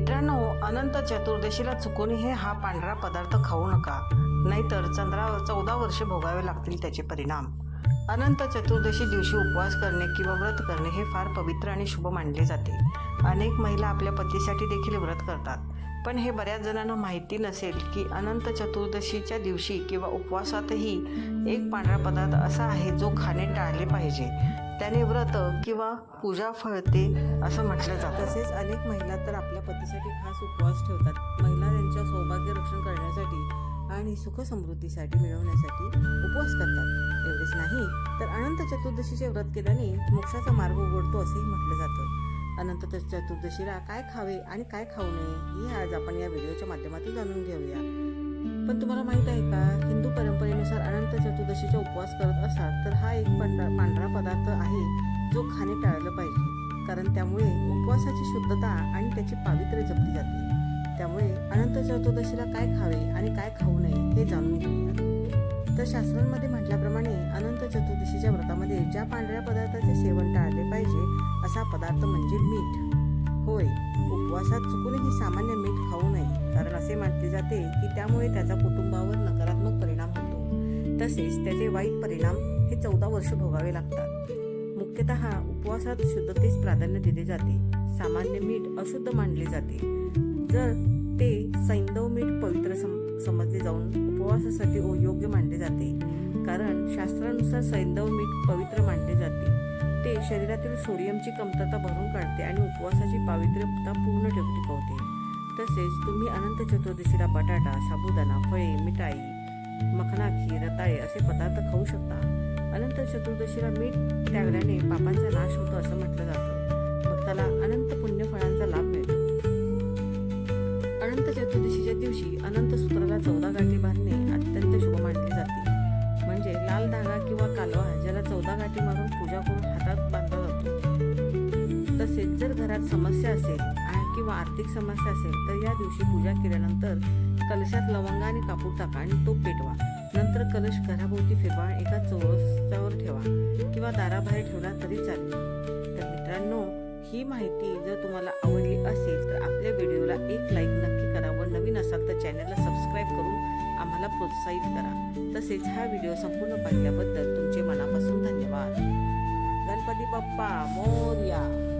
मित्रांनो अनंत चतुर्दशीला चुकूनही हा पांढरा पदार्थ खाऊ नका. नाहीतर चंद्रावर चौदा वर्षे भोगावे लागतील त्याचे परिणाम. अनंत चतुर्दशी दिवशी उपवास करणे किंवा व्रत करणे हे फार पवित्र आणि शुभ मानले जाते. अनेक महिला आपल्या पतीसाठी देखील व्रत करतात. पण हे बऱ्याच जणांना माहिती नसेल की अनंत चतुर्दशीच्या दिवशी किंवा उपवासातही एक पांढरा पदार्थ असा आहे जो खाणे टाळले पाहिजे. त्याने व्रत किंवा पूजा फळते असं म्हटलं जातं. तसेच अनेक महिला तर आपल्या पतीसाठी खास उपवास ठेवतात. महिला त्यांच्या सौभाग्य रक्षण करण्यासाठी आणि सुखसमृद्धीसाठी मिळवण्यासाठी उपवास करतात. एवढेच नाही तर अनंत चतुर्दशीचे व्रत केल्याने मोक्षाचा मार्ग उघडतो असेही म्हटलं जातं. अनंत चतुर्दशीला काय खावे आणि काय खाऊ नये हे आज आपण या व्हिडिओच्या माध्यमातून जाणून घेऊया. पण तुम्हाला माहीत आहे का हिंदू परंपरेनुसार अनंत चतुर्दशीचा उपवास करत असाल तर हा एक पांढरा पांढरा पदार्थ आहे जो खाणे टाळलं पाहिजे. कारण त्यामुळे उपवासाची शुद्धता आणि त्याची पावित्र्य जपली जाते. त्यामुळे अनंत चतुर्दशीला काय खावे आणि काय खाऊ नये हे जाणून घेऊया. तर शास्त्रांमध्ये म्हटल्याप्रमाणे अनंत चतुर्दशीच्या व्रतामध्ये ज्या पांढऱ्या पदार्थाचे सेवन टाळले पाहिजे असा पदार्थ म्हणजे मीठ. होय उपवासात चुकूनही सामान्य मीठ खाऊ नये. कारण असे मानले जाते की त्यामुळे त्याचा कुटुंबावर नकारात्मक परिणाम होतो. तसेच त्याचे वाईट परिणाम हे चौदा वर्ष भोगावे लागतात. मुख्यतः उपवासात शुद्धतेस प्राधान्य दिले जाते. सामान्य मीठ अशुद्ध मानले जाते. जर ते सैंदव मीठ पवित्र सम समजले जाऊन उपवासासाठी योग्य मानले जाते. कारण शास्त्रानुसार सैंदव मीठ पवित्र मानले जाते. ते शरीरातील सोडियमची कमतरता भरून काढते आणि उपवासाची पावित्र्यता पूर्ण ठेव टिकवते. तसेच तुम्ही अनंत चतुर्दशीला बटाटा साबुदाणा फळे मिठाई मखना खीर रताळे असे पदार्थ खाऊ शकता. अनंत चतुर्दशीला मीठ त्यागल्याने पापांचा नाश होतो असं म्हटलं जातं. भक्ताला अनंत पुण्यफळांचा लाभ मिळतो. अनंत चतुर्दशीच्या दिवशी अनंत सूत्राला चौदा गाठी बांधणे अत्यंत शुभ मानले जाते. म्हणजे लाल धागा किंवा कालवा ज्याला चौदा गाठी मारून पूजा करून हातात बांधला जातो. तसेच जर घरात समस्या असेल किंवा आर्थिक समस्या असेल तर या दिवशी पूजा केल्यानंतर कलशात लवंगा आणि कापूर टाका आणि तो पेटवा. नंतर कलश घराभोवती फिरवा एका चौरसावर ठेवा किंवा दाराबाहेर ठेवला तरी चालेल. तर मित्रांनो ही माहिती जर तुम्हाला आवडली असेल तर आपल्या व्हिडिओला एक लाईक नक्की करा व नवीन असाल तर चॅनलला सबस्क्राईब करून प्रोत्साहित करा. तसेच हा व्हिडिओ संपूर्ण पाहिल्याबद्दल तुमचे मनापासून धन्यवाद. गणपती बाप्पा मोर्या.